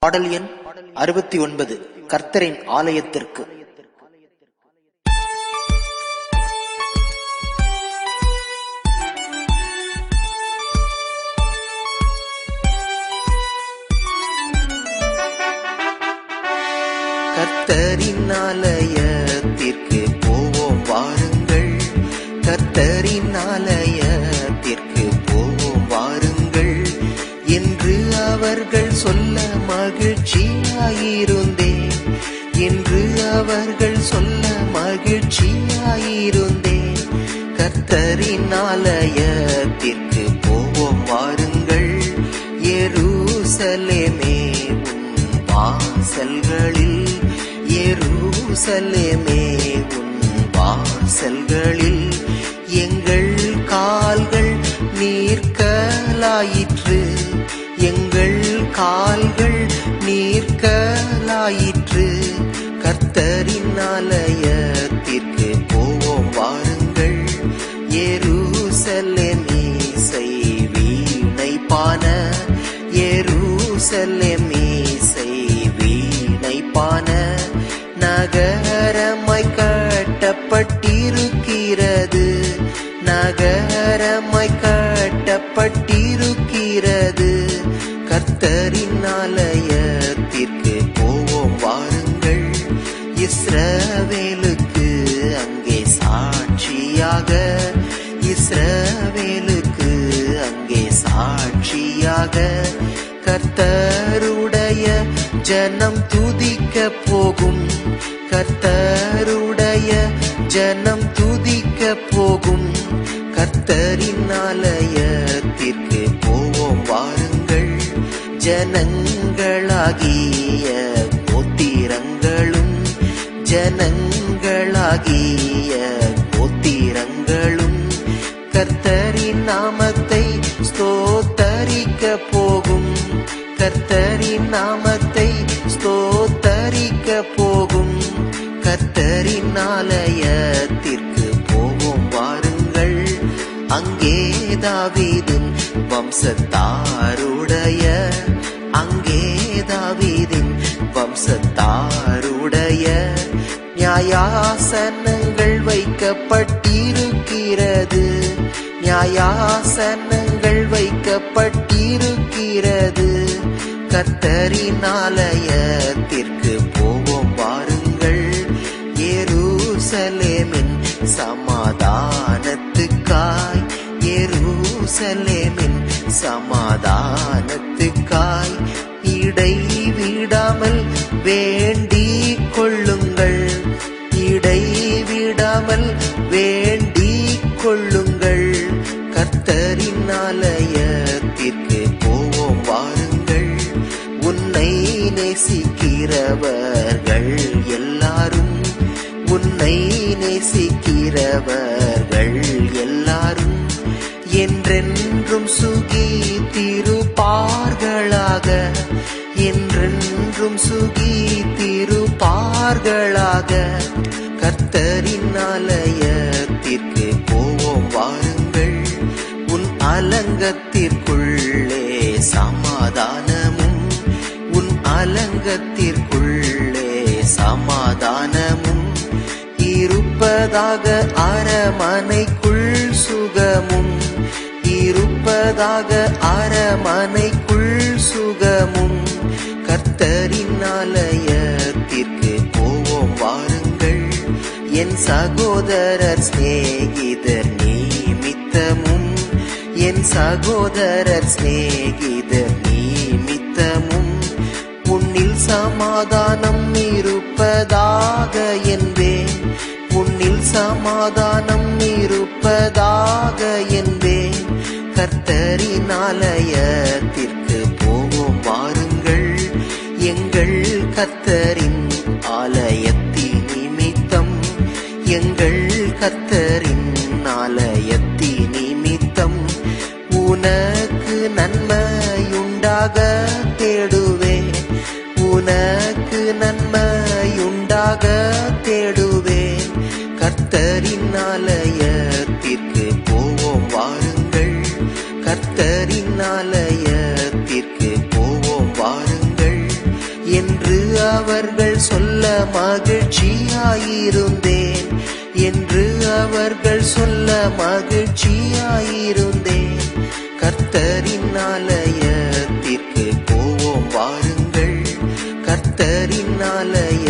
பாடல் எண் அறுபத்தி ஒன்பது கர்த்தரின் ஆலயத்திற்கு. கர்த்தரின் ஆலயத்திற்கு போவோம் வாருங்கள். கர்த்தரின் ஆலய மகிழ்ச்சியாயிருந்தேன் என்று அவர்கள் சொல்ல மகிழ்ச்சியாயிருந்தேன் கத்தரின் ஆலயத்திற்கு போவோம் வாருங்கள். எருசலேமே உன் வாசல்களில் எருசலேமே உன் வாசல்களில். கலாயிற்று கர்த்தரின் ஆலயத்திற்கு போவோம் வாருங்கள். எருசலேம் இசை வீணை பான. எருசலேம் இசை வீணை பான. நகரமாய் கட்டப்பட்டிருக்கிறது. நகரமாய் கட்டப்பட்டிருக்கிறது. கர்த்தரின் ஆலயத்தில் சாட்சியாக கர்த்தருடைய ஜனம் துதிக்க போகும். கர்த்தருடைய ஜனம் துதிக்க போகும். கர்த்தரின் ஆலயத்திற்கு போவோம் வாருங்கள். ஜனங்களாகிய கோத்திரங்களும் ஜனங்களாகிய கோத்திரங்களும் கர்த்தர் ஸ்தோத்தரிக்க போகும். கர்த்தரின் நாமத்தை ஸ்தோத்தரிக்க போகும். கர்த்தரின் ஆலயத்திற்கு போகும் வாருங்கள். அங்கே தாவீதின் வம்சத்தாருடைய அங்கே தாவீதின் வம்சத்தாருடைய நியாயாசனங்கள் வைக்கப்பட்டிருக்கிறது. நியாயாசனங்கள் வைக்கப்பட்டிருக்கிறது. கத்தரின் ஆலயத்திற்கு போவோம் வாருங்கள். எருசலேமின் சமாதானத்துக்காய் எருசலேமின் சமாதானத்துக்காய் இடைவிடாமல் வேண்டி நேசிக்கிறவர்கள் எல்லாரும் உன்னை நேசிக்கிறவர்கள் எல்லாரும் என்றென்றும் சுகி திருப்பார்களாக என்றென்றும் சுகி அலங்கத்திற்குள்ளே சமாதானமும் இருப்பதாக அரமனைக்குள் சுகமும் இருப்பதாக அரமனைக்குள் சுகமும். கர்த்தரின் ஆலயத்திற்கு போவோம் வாருங்கள். என் சகோதரர் சிநேகிதர் நிமித்தமும் என் சகோதரர் சிநேகி இருப்பதாக என்பேன். உன்னில் சமாதானம் இருப்பதாக என்பேன். கர்த்தரின் ஆலயத்திற்கு போவோம் வாருங்கள். எங்கள் கர்த்தரின் ஆலயத்தின் நிமித்தம். எங்கள் கர்த்தரின் ஆலயத்தின் நிமித்தம். உனக்கு நன்மையுண்டாக தேடுவேன். உனக்கு நன்மை நன்மையுண்டாக தேடுவேன். கர்த்தரின் ஆலயத்திற்கு போவோம் வாருங்கள். கர்த்தரின் ஆலயத்திற்கு போவோம் வாருங்கள். அவர்கள் சொல்ல மகிழ்ச்சியாயிருந்தேன். என்று அவர்கள் சொல்ல மகிழ்ச்சியாயிருந்தேன். கர்த்தரின் ஆலயத்திற்கு போவோம் வாருங்கள். கர்த்தரின் ஆலய